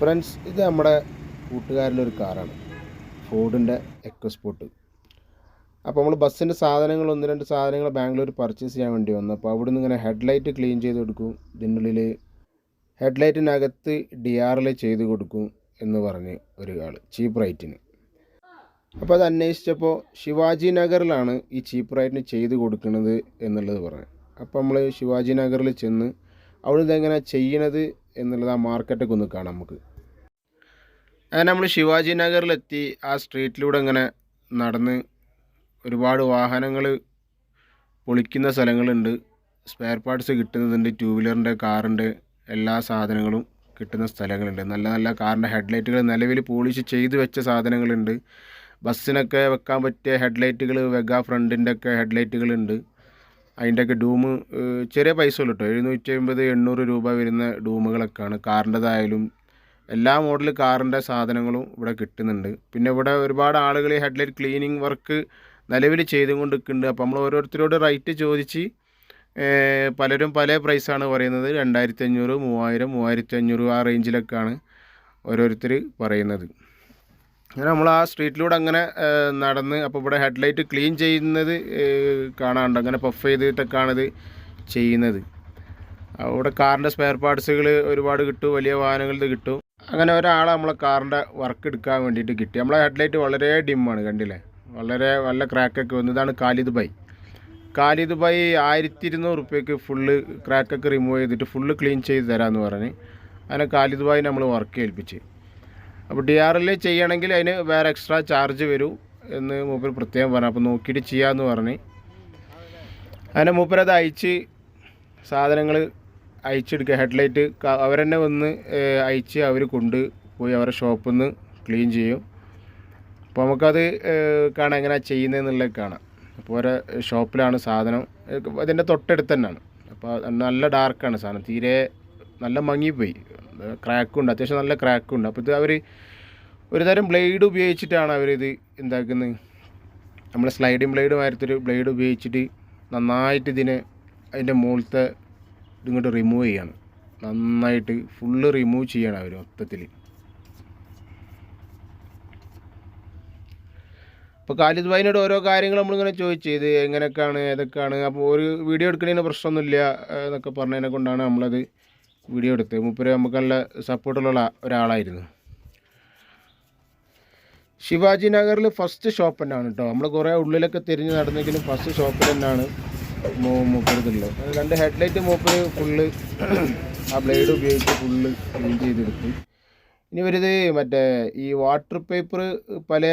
Friends ഇത് നമ്മുടെ കൂട്ടുകാരന്റെ ഒരു കാറാണ്. ഫോർഡിന്റെ എക്കോസ്പോർട്ട് അപ്പോൾ നമ്മൾ ബസ്സിന്റെ സാധനങ്ങൾ ഒന്ന് രണ്ട് സാധനങ്ങൾ ബാംഗ്ലൂർ പർച്ചേസ് ചെയ്യാൻ വേണ്ടി വന്നു. അപ്പോൾ അവിടെ നിന്ന് ഇങ്ങനെ ഹെഡ്ലൈറ്റ് ക്ലീൻ ചെയ്ത് കൊടുക്കും. ഇതിനുള്ളിൽ ഹെഡ്ലൈറ്റിനകത്ത് ഡി ആർ എൽ ചെയ്ത് കൊടുക്കും എന്ന് പറഞ്ഞ് ഒരു ആൾ ചീപ്പ് റൈറ്റിന് അപ്പോൾ അത് അന്വേഷിച്ചപ്പോൾ ശിവാജി നഗറിലാണ് ഈ ചീപ്പ് റൈറ്റിന് ചെയ്ത് കൊടുക്കുന്നത് എന്നുള്ളത് പറഞ്ഞു. അപ്പോൾ നമ്മൾ ശിവാജി നഗറിൽ ചെന്ന് അവിടെ ഇതെങ്ങനെ ചെയ്യണത് എന്നുള്ളത് ആ മാർക്കറ്റൊക്കെ ഒന്ന് കാണാം നമുക്ക്. അങ്ങനെ നമ്മൾ ശിവാജി നഗറിലെത്തി ആ സ്ട്രീറ്റിലൂടെ ഇങ്ങനെ നടന്ന് ഒരുപാട് വാഹനങ്ങൾ പൊളിക്കുന്ന സ്ഥലങ്ങളുണ്ട്. സ്പെയർ പാർട്സ് കിട്ടുന്നതുണ്ട് ടൂ വീലറിന്റെ കാറിന്റെ എല്ലാ സാധനങ്ങളും കിട്ടുന്ന സ്ഥലങ്ങളുണ്ട്. നല്ല നല്ല കാറിന്റെ ഹെഡ്ലൈറ്റുകൾ നിലവിൽ പോളിഷ് ചെയ്ത് വെച്ച സാധനങ്ങളുണ്ട്. ബസ്സിനൊക്കെ വെക്കാൻ പറ്റിയ ഹെഡ്ലൈറ്റുകൾ വെഗ ഫ്രണ്ടിന്റെ ഒക്കെ ഹെഡ്ലൈറ്റുകളുണ്ട് അതിന്റെയൊക്കെ ഏഹ്, ചെറിയ പൈസ ഉള്ളൂ കേട്ടോ എഴുന്നൂറ്റി അമ്പത് എണ്ണൂറ് രൂപ വരുന്ന ഡൂമുകളൊക്കെയാണ് കാറിന്റെതായാലും എല്ലാ മോഡൽ കാറിന്റെ സാധനങ്ങളും ഇവിടെ കിട്ടുന്നുണ്ട്. പിന്നെ ഇവിടെ ഒരുപാട് ആളുകൾ ഈ ഹെഡ്ലൈറ്റ് ക്ലീനിങ് വർക്ക് നിലവിൽ ചെയ്തുകൊണ്ട് നിൽക്കുന്നുണ്ട് അപ്പോൾ നമ്മൾ ഓരോരുത്തരോട് റേറ്റ് ചോദിച്ച് പലരും പല പ്രൈസാണ് പറയുന്നത്. രണ്ടായിരത്തി അഞ്ഞൂറ് മൂവായിരം മൂവായിരത്തി അഞ്ഞൂറ് ആ റേഞ്ചിലൊക്കെയാണ് ഓരോരുത്തർ പറയുന്നത്. അങ്ങനെ നമ്മൾ ആ സ്ട്രീറ്റിലൂടെ അങ്ങനെ നടന്ന് അപ്പോൾ ഇവിടെ ഹെഡ്ലൈറ്റ് ക്ലീൻ ചെയ്യുന്നത് കാണാറുണ്ട് അങ്ങനെ പഫ് ചെയ്തിട്ടൊക്കെയാണ് ഇത് ചെയ്യുന്നത്. അവിടെ കാറിന്റെ സ്പെയർ പാർട്സുകൾ ഒരുപാട് കിട്ടും. വലിയ വാഹനങ്ങളിൽ കിട്ടും. അങ്ങനെ ഒരാൾ നമ്മളെ കാറിന്റെ വർക്ക് എടുക്കാൻ വേണ്ടിയിട്ട് കിട്ടി. നമ്മളെ ഹെഡ്ലൈറ്റ് വളരെ ഡിമ്മാണ് കണ്ടില്ലേ? വളരെ നല്ല ക്രാക്കൊക്കെ വന്നു. ഇതാണ് കാലിദ് ബൈ. കാലിദ് ബൈ ആയിരത്തി ഇരുന്നൂറ് റുപ്യക്ക് ഫുള്ള് ക്രാക്കൊക്കെ റിമൂവ് ചെയ്തിട്ട് ഫുള്ള് ക്ലീൻ ചെയ്ത് തരാമെന്ന് പറഞ്ഞ് അങ്ങനെ കാലിദ് ബായി നമ്മൾ വർക്ക് ഏൽപ്പിച്ച്. അപ്പോൾ ഡി ആർ എൽ ചെയ്യണമെങ്കിൽ അതിന് വേറെ എക്സ്ട്രാ ചാർജ് വരൂ എന്ന് മൂപ്പർ പ്രത്യേകം പറഞ്ഞു. അപ്പോൾ നോക്കിയിട്ട് ചെയ്യാമെന്ന് പറഞ്ഞ്. അങ്ങനെ മൂപ്പരത് അയച്ച് സാധനങ്ങൾ അയച്ചെടുക്കുക ഹെഡ്ലൈറ്റ് അവരെന്നെ വന്ന് ഏഹ്, അയച്ച് അവർ കൊണ്ട് പോയി അവരുടെ ഷോപ്പിൽ നിന്ന് ക്ലീൻ ചെയ്യും. അപ്പോൾ നമുക്കത് കാണാം എങ്ങനെയാണ് ചെയ്യുന്നതെന്നുള്ളത് കാണാം. അപ്പോൾ ഓരോ ഷോപ്പിലാണ് സാധനം അതിന്റെ തൊട്ടടുത്ത് തന്നെയാണ്. അപ്പോൾ നല്ല ഡാർക്കാണ് സാധനം. തീരെ നല്ല മങ്ങിപ്പോയി. ക്രാക്കുണ്ട് അത്യാവശ്യം നല്ല ക്രാക്കുണ്ട്. അപ്പോൾ ഇത് അവർ ഒരു തരം ബ്ലേഡ് ഉപയോഗിച്ചിട്ടാണ് അവരിത് എന്താക്കുന്നത് നമ്മൾ സ്ലൈഡിങ് ബ്ലേഡ് മാരത്തൊരു ബ്ലേഡ് ഉപയോഗിച്ചിട്ട് നന്നായിട്ട് ഇതിനെ അതിന്റെ മുകളിലത്തെ ഇതിങ്ങോട്ട് റിമൂവ് ചെയ്യണം. നന്നായിട്ട് ഫുള്ള് റിമൂവ് ചെയ്യണം അവർ മൊത്തത്തിൽ അപ്പോൾ കാലിദ് ഭായിനോട് ഓരോ കാര്യങ്ങൾ നമ്മളിങ്ങനെ ചോദിച്ചു ഇത് എങ്ങനെയൊക്കെയാണ് ഏതൊക്കെയാണ് അപ്പോൾ ഒരു വീഡിയോ എടുക്കുന്നതിന് പ്രശ്നമൊന്നുമില്ല എന്നൊക്കെ പറഞ്ഞതിനെ കൊണ്ടാണ് നമ്മളത് വീഡിയോ എടുത്തത്. മുപ്പര് നമുക്ക് നല്ല സപ്പോർട്ടുള്ള ഒരാളായിരുന്നു. ശിവാജി നഗറിൽ ഫസ്റ്റ് ഷോപ്പ് തന്നെയാണ് കേട്ടോ നമ്മൾ കുറേ ഉള്ളിലൊക്കെ തിരിഞ്ഞ് നടന്നെങ്കിലും ഫസ്റ്റ് ഷോപ്പ് തന്നെയാണ്. മൂപ്പരത്തുള്ളത് രണ്ട് ഹെഡ്ലൈറ്റ് മൂപ്പര് ഫുള്ള് ആ ബ്ലേഡ് ഉപയോഗിച്ച് ഫുള്ള് ക്ലീൻ ചെയ്തെടുത്തു. ഇനി വരുന്നത് മറ്റേ ഈ വാട്ടർ പേപ്പർ പല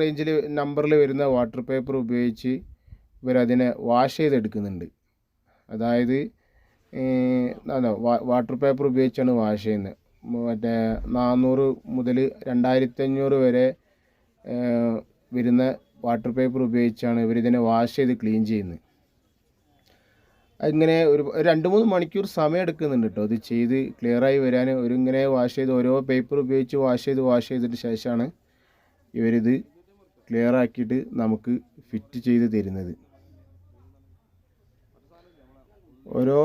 റേഞ്ചിൽ നമ്പറിൽ വരുന്ന വാട്ടർ പേപ്പർ ഉപയോഗിച്ച് ഇവരതിനെ വാഷ് ചെയ്തെടുക്കുന്നുണ്ട്. അതായത് അല്ല വാട്ടർ പേപ്പർ ഉപയോഗിച്ചാണ് വാഷ് ചെയ്യുന്നത് മറ്റേ നാനൂറ് മുതൽ രണ്ടായിരത്തഞ്ഞൂറ് വരെ വരുന്ന വാട്ടർ പേപ്പർ ഉപയോഗിച്ചാണ് ഇവരിതിനെ വാഷ് ചെയ്ത് ക്ലീൻ ചെയ്യുന്നത് അങ്ങനെ ഒരു ഒരു രണ്ട് മൂന്ന് മണിക്കൂർ സമയം എടുക്കുന്നുണ്ട് കേട്ടോ അത് ചെയ്ത് ക്ലിയറായി വരാൻ. ഒരു ഇങ്ങനെ വാഷ് ചെയ്ത് ഓരോ പേപ്പർ ഉപയോഗിച്ച് വാഷ് ചെയ്ത് വാഷ് ചെയ്തിട്ട് ശേഷമാണ് ഇവരിത് ക്ലിയർ ആക്കിയിട്ട് നമുക്ക് ഫിറ്റ് ചെയ്ത് തരുന്നത്. ഓരോ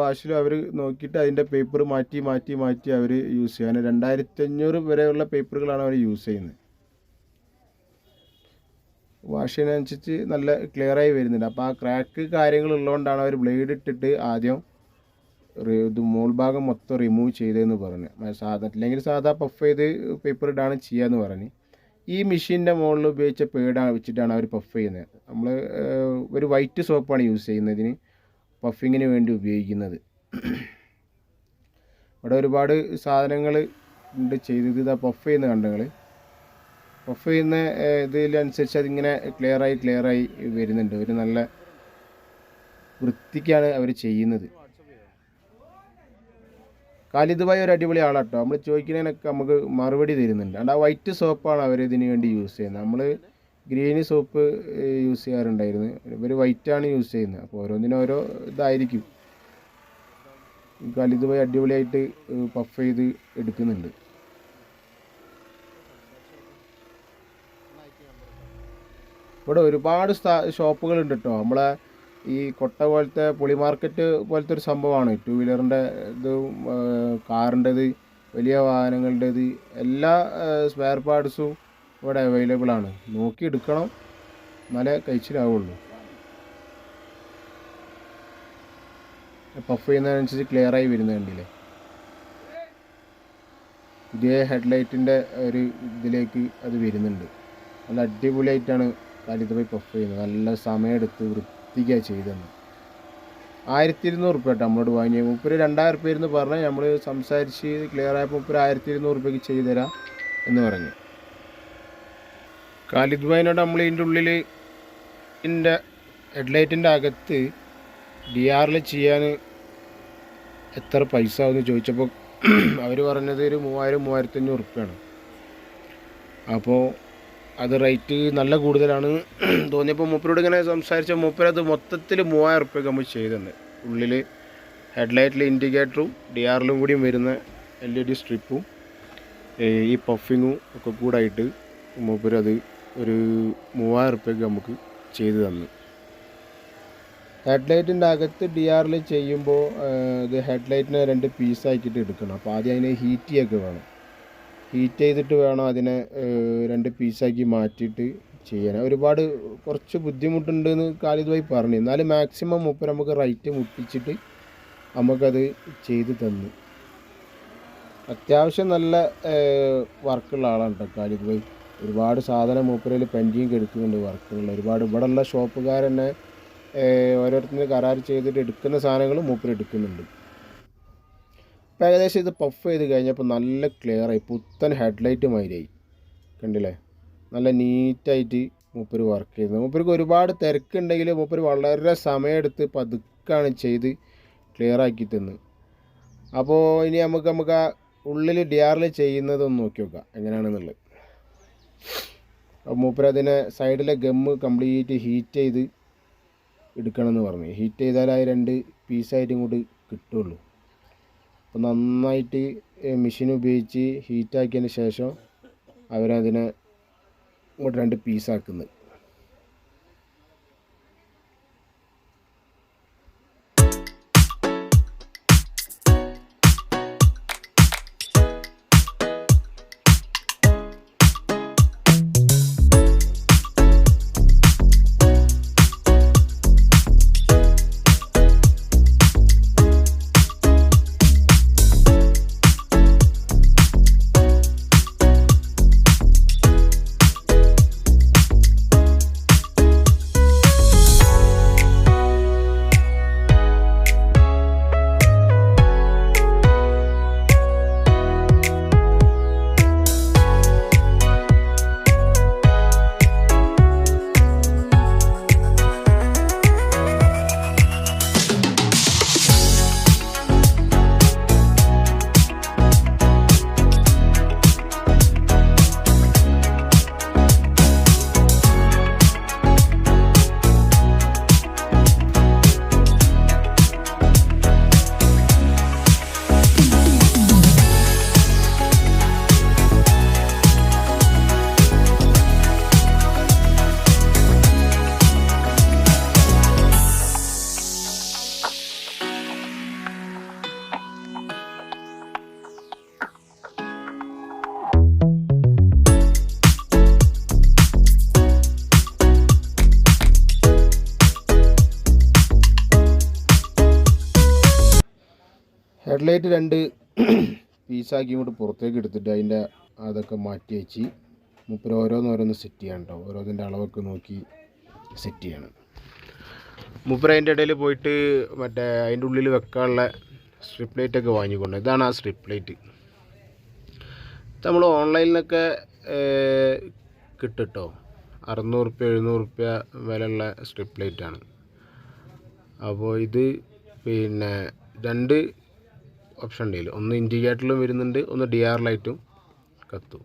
വാഷിലും അവർ നോക്കിയിട്ട് അതിന്റെ പേപ്പർ മാറ്റി മാറ്റി മാറ്റി അവർ യൂസ് ചെയ്യാൻ. രണ്ടായിരത്തി അഞ്ഞൂറ് വരെയുള്ള പേപ്പറുകളാണ് അവർ യൂസ് ചെയ്യുന്നത്. വാഷ് നല്ല ക്ലിയറായി വരുന്നുണ്ട്. അപ്പോൾ ആ ക്രാക്ക് കാര്യങ്ങൾ ഉള്ളതുകൊണ്ടാണ് അവർ ബ്ലേഡ് ഇട്ടിട്ട് ആദ്യം ഇത് മോൾ ഭാഗം മൊത്തം റിമൂവ് ചെയ്തതെന്ന് പറഞ്ഞു. സാധാ അല്ലെങ്കിൽ സാധാ പഫ് ചെയ്ത് പേപ്പർ ഇടാണ് ചെയ്യാന്ന് പറഞ്ഞ്. ഈ മെഷീന്റെ മുകളിൽ ഉപയോഗിച്ച പേടാണ് വെച്ചിട്ടാണ് അവർ പഫ് ചെയ്യുന്നത്. നമ്മൾ ഒരു വൈറ്റ് സോപ്പാണ് യൂസ് ചെയ്യുന്നതിന് പഫിങ്ങിന് വേണ്ടി ഉപയോഗിക്കുന്നത്. ഇവിടെ ഒരുപാട് സാധനങ്ങൾ ഉണ്ട് ചെയ്തത്. ഇതാ പഫ് ചെയ്യുന്ന കണ്ടങ്ങൾ പഫ് ചെയ്യുന്ന ഇതിലനുസരിച്ച് അതിങ്ങനെ ക്ലിയറായി ക്ലിയറായി വരുന്നുണ്ട്. ഒരു നല്ല വൃത്തിക്കാണ് അവർ ചെയ്യുന്നത്. കാലിതുമായി ഒരു അടിപൊളി ആളാട്ടോ. നമ്മൾ ചോദിക്കുന്നതിനൊക്കെ നമുക്ക് മറുപടി തരുന്നുണ്ട്. അതുകൊണ്ട് ആ വൈറ്റ് സോപ്പാണ് അവർ ഇതിന് വേണ്ടി യൂസ് ചെയ്യുന്നത്. നമ്മൾ ഗ്രീന് സോപ്പ് യൂസ് ചെയ്യാറുണ്ടായിരുന്നു. ഇവർ വൈറ്റാണ് യൂസ് ചെയ്യുന്നത്. അപ്പോൾ ഓരോന്നിനും ഓരോ ഇതായിരിക്കും. കാലിതുമായി അടിപൊളിയായിട്ട് പഫ് ചെയ്ത് എടുക്കുന്നുണ്ട്. ഇവിടെ ഒരുപാട് ഷോപ്പുകളുണ്ട് കേട്ടോ നമ്മളെ ഈ കൊട്ട പോലത്തെ പുളി മാർക്കറ്റ് പോലത്തെ ഒരു സംഭവമാണ്. ടു വീലറിന്റെ ഇത് കാറിന്റെത് വലിയ വാഹനങ്ങളുടേത് എല്ലാ സ്പെയർ പാർട്സും ഇവിടെ അവൈലബിൾ ആണ്. നോക്കി എടുക്കണം. എന്നാലേ കഴിച്ചിലാവുള്ളൂ. പഫ് ചെയ്യുന്നതിനനുസരിച്ച് ക്ലിയർ ആയി വരുന്നത് കണ്ടില്ലേ? പുതിയ ഹെഡ്ലൈറ്റിന്റെ ഒരു ഇതിലേക്ക് അത് വരുന്നുണ്ട്. നല്ല അടിപൊളിയായിട്ടാണ് കാലിത്തപോയി പഫ് ചെയ്യുന്നത് നല്ല സമയമെടുത്ത് വൃത്തിക്കാണ് ചെയ്തെന്ന്. ആയിരത്തി ഇരുന്നൂറ് റുപ്യ കേട്ടോ നമ്മളോട് വാങ്ങിയത് മുപ്പര് രണ്ടായിരം റുപ്യ ഇരുന്ന് പറഞ്ഞാൽ നമ്മൾ സംസാരിച്ച് ക്ലിയർ ആയപ്പോൾ മുപ്പര് ആയിരത്തി ഇരുന്നൂറ് റുപ്യക്ക് ചെയ്തു തരാം എന്ന് പറഞ്ഞു. ഖാലിദ് ഭായിനോട് നമ്മൾ ഇതിന്റെ ഉള്ളിൽ ഇതിന്റെ ഹെഡ്ലൈറ്റിന്റെ അകത്ത് ഡി ആറിൽ ചെയ്യാൻ എത്ര പൈസ ആവുമെന്ന് ചോദിച്ചപ്പോൾ അവർ പറഞ്ഞത് ഒരു മൂവായിരം മൂവായിരത്തഞ്ഞൂറ് റുപ്യാണ് അപ്പോൾ അത് റേറ്റ് നല്ല കൂടുതലാണ്. തോന്നിയപ്പോൾ മൂപ്പരോട് ഇങ്ങനെ സംസാരിച്ച മൂപ്പരത് മൊത്തത്തിൽ മൂവായിരം റുപ്യക്ക് നമ്മൾ ചെയ്തിട്ടുണ്ട്. ഉള്ളിൽ ഹെഡ്ലൈറ്റിൽ ഇൻഡിക്കേറ്ററും ഡി ആറിലും കൂടിയും വരുന്ന എൽ ഇ ഡി സ്ട്രിപ്പും ഈ പഫിങ്ങും ഒക്കെ കൂടായിട്ട് മൂപ്പരത് ഒരു മൂവായിരം റുപ്യക്ക് നമുക്ക് ചെയ്ത് തന്നു. ഹെഡ്ലൈറ്റിന്റെ അകത്ത് ഡി ആറിൽ ചെയ്യുമ്പോൾ ഇത് ഹെഡ്ലൈറ്റിനെ രണ്ട് പീസാക്കിയിട്ട് എടുക്കണം. അപ്പോൾ ആദ്യം അതിനെ ഹീറ്റ് ചെയ്യൊക്കെ വേണം. ഹീറ്റ് ചെയ്തിട്ട് വേണം അതിനെ രണ്ട് പീസാക്കി മാറ്റിയിട്ട് ചെയ്യാൻ. ഒരുപാട് കുറച്ച് ബുദ്ധിമുട്ടുണ്ടെന്ന് കാലിദ് ഭായി പറഞ്ഞു. എന്നാലും മാക്സിമം മുപ്പ നമുക്ക് റൈറ്റ് മുട്ടിച്ചിട്ട് നമുക്കത് ചെയ്ത് തന്നു. അത്യാവശ്യം നല്ല വർക്കുള്ള ആളാണ് കേട്ടോ കാലിദ് ഭായി. ഒരുപാട് സാധനം മൂപ്പരയിൽ പെൻഡിങ് എടുക്കുന്നുണ്ട് വർക്കുകൾ ഒരുപാട് ഇവിടെയുള്ള ഷോപ്പുകാരെന്നെ ഏഹ്, ഓരോരുത്തരും കരാർ ചെയ്തിട്ട് എടുക്കുന്ന സാധനങ്ങൾ മൂപ്പർ എടുക്കുന്നുണ്ട്. അപ്പോൾ ഏകദേശം ഇത് പഫ് ചെയ്ത് കഴിഞ്ഞപ്പോൾ നല്ല ക്ലിയറായി പുത്തൻ ഹെഡ്ലൈറ്റ് മാതിരിയായി കണ്ടില്ലേ? നല്ല നീറ്റായിട്ട് മൂപ്പര് വർക്ക് ചെയ്തു. മൂപ്പർക്ക് ഒരുപാട് തിരക്കുണ്ടെങ്കിൽ മൂപ്പര് വളരെ സമയമെടുത്ത് പതുക്കാണ് ചെയ്ത് ക്ലിയർ ആക്കി തന്ന്. അപ്പോൾ ഇനി നമുക്ക് നമുക്ക് ആ ഉള്ളിൽ ഡിയാറിൽ ചെയ്യുന്നതൊന്ന് നോക്കി നോക്കാം. എങ്ങനെയാണെന്നുള്ളത് അപ്പോൾ മൂപ്പര് അതിനെ സൈഡിലെ ഗമ്മ് കംപ്ലീറ്റ് ഹീറ്റ് ചെയ്ത് എടുക്കണമെന്ന് പറഞ്ഞു. ഹീറ്റ് ചെയ്താൽ ആ രണ്ട് പീസായിട്ട് ഇങ്ങോട്ട് കിട്ടുള്ളൂ. അപ്പോൾ നന്നായിട്ട് മെഷീൻ ഉപയോഗിച്ച് ഹീറ്റാക്കിയതിന് ശേഷം അവരതിനെ ഇങ്ങോട്ട് രണ്ട് പീസാക്കുന്നത് ഹെഡ്ലൈറ്റ് രണ്ട് പീസാക്കി ഇങ്ങോട്ട് പുറത്തേക്ക് എടുത്തിട്ട് അതിന്റെ അതൊക്കെ മാറ്റി വെച്ച് മുപ്പര് ഓരോന്നോരോന്ന് സെറ്റ് ചെയ്യണ്ടോ കേട്ടോ ഓരോന്നിന്റെ അളവൊക്കെ നോക്കി സെറ്റ് ചെയ്യണം. മുപ്പര് അതിന്റെ ഇടയിൽ പോയിട്ട് മറ്റേ അതിന്റെ ഉള്ളിൽ വെക്കാനുള്ള സ്ട്രിപ്പ് ലൈറ്റൊക്കെ വാങ്ങിക്കൊണ്ട് ഇതാണ് ആ സ്ട്രിപ്പ് ലൈറ്റ് നമ്മൾ ഓൺലൈനിലൊക്കെ കിട്ടും കേട്ടോ അറുന്നൂറ് റുപ്യ എഴുന്നൂറ് റുപ്യ വിലയുള്ള സ്ട്രിപ്പ് ലൈറ്റാണ് അപ്പോൾ ഇത് പിന്നെ രണ്ട് ഓപ്ഷൻ ഇതിൽ ഒന്ന് ഇൻഡിക്കേറ്ററിലും വരുന്നുണ്ട് ഒന്ന് ഡി ആർ ലൈറ്റും കത്തും.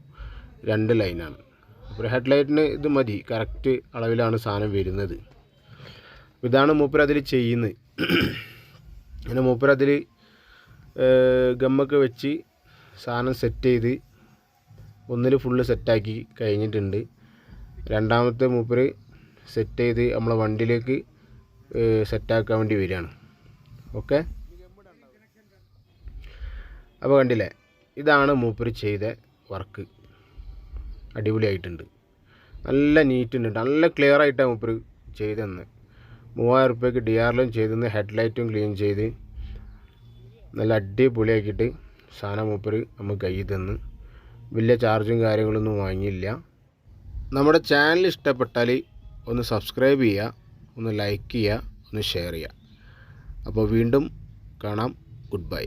രണ്ട് ലൈനാണ് അപ്പോൾ ഹെഡ് ലൈറ്റിന് ഇത് മതി. കറക്റ്റ് അളവിലാണ് സാധനം വരുന്നത്. ഇതാണ് മൂപ്പർ അതിൽ ചെയ്യുന്നത്. അങ്ങനെ മൂപ്പർ അതിൽ ഗമ്മൊക്കെ വെച്ച് സാധനം സെറ്റ് ചെയ്ത് ഒന്നിൽ ഫുള്ള് സെറ്റാക്കി കഴിഞ്ഞിട്ടുണ്ട്. രണ്ടാമത്തെ മൂപ്പർ സെറ്റ് ചെയ്ത് നമ്മളെ വണ്ടിയിലേക്ക് സെറ്റാക്കാൻ വേണ്ടി വരികയാണ്. ഓക്കെ അപ്പോൾ കണ്ടില്ലേ? ഇതാണ് മൂപ്പര് ചെയ്ത വർക്ക് അടിപൊളിയായിട്ടുണ്ട്. നല്ല നീറ്റുണ്ട് നല്ല ക്ലിയർ ആയിട്ടാണ് മൂപ്പര് ചെയ്തെന്ന്. മൂവായിരം റുപ്യക്ക് ഡി ആറിലും ചെയ്തെന്ന് ഹെഡ്ലൈറ്റും ക്ലീൻ ചെയ്ത്. നല്ല അടിപൊളിയാക്കിയിട്ട് സാധനം മൂപ്പര് നമുക്ക് കയ്യിൽ തന്ന്. വലിയ ചാർജും കാര്യങ്ങളൊന്നും വാങ്ങിയില്ല. നമ്മുടെ ചാനൽ ഇഷ്ടപ്പെട്ടാൽ ഒന്ന് സബ്സ്ക്രൈബ് ചെയ്യുക ഒന്ന് ലൈക്ക് ചെയ്യുക ഒന്ന് ഷെയർ ചെയ്യുക അപ്പോൾ വീണ്ടും കാണാം. Good bye